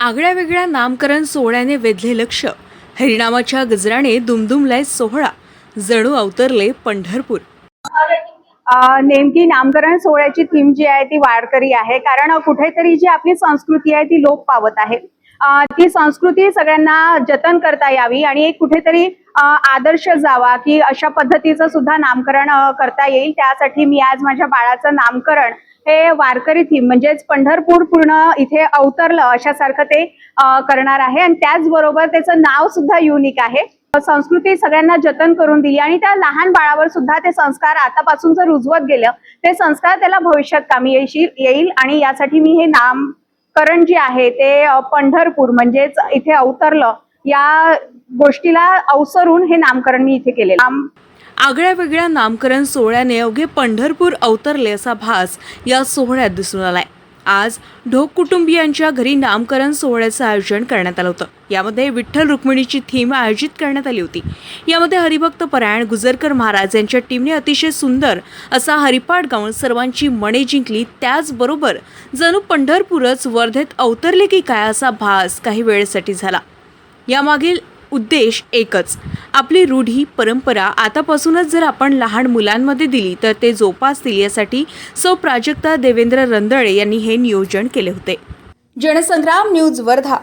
आगळ्या वेगळ्या नामकरण सोहळ्याने वेधले लक्ष. हरिनामाच्या गजराने दुमदुमलाय सोहळा. जणू अवतरले पंढरपूर. नेमकी नामकरण सोहळ्याची थीम जी आहे ती वारकरी आहे. कारण कुठेतरी जी आपली संस्कृती आहे ती लोप पावत आहे. ती संस्कृती सगळ्यांना जतन करता यावी आणि एक कुठेतरी आदर्श जावा की अशा पद्धतीचं सुद्धा नामकरण करता येईल. त्यासाठी मी आज माझ्या बाळाचं नामकरण हे वारकरी थीम म्हणजेच पंढरपूर पूर्ण इथे अवतरलं अशासारखं ते करणार आहे. आणि त्याचबरोबर त्याचं नाव सुद्धा युनिक आहे. संस्कृती सगळ्यांना जतन करून दिली आणि त्या लहान बाळावर सुद्धा ते संस्कार आतापासून जर रुजवत गेलं ते संस्कार त्याला भविष्यात कामी येशील येईल. आणि यासाठी मी हे नामकरण जे आहे ते पंढरपूर म्हणजेच इथे अवतरलं या गोष्टीला अवसरून हे नामकरण मी इथे केलेलं आगळ्या वेगळ्या नामकरण सोहळ्याने अवघे पंढरपूर अवतरले असा भास या सोहळ्यात दिसून आलाय. आज ढोक कुटुंबियांच्या घरी नामकरण सोहळ्याचं आयोजन करण्यात आलं होतं. यामध्ये विठ्ठल रुक्मिणीची थीम आयोजित करण्यात आली होती. यामध्ये हरिभक्त परायण गुजरकर महाराज यांच्या टीमने अतिशय सुंदर असा हरिपाठ गाऊन सर्वांची मने जिंकली. त्याचबरोबर जणू पंढरपूरच वर्धेत अवतरले की काय असा भास काही वेळेसाठी झाला. यामागील उद्देश एकच. आपली रूढी परंपरा आतापासूनच जर आपण लहान मुलांमध्ये दिली तर ते जोपासतील यासाठी सौ प्राजक्ता देवेंद्र रंदळे यांनी हे नियोजन केले होते. जनसंग्राम न्यूज वर्धा.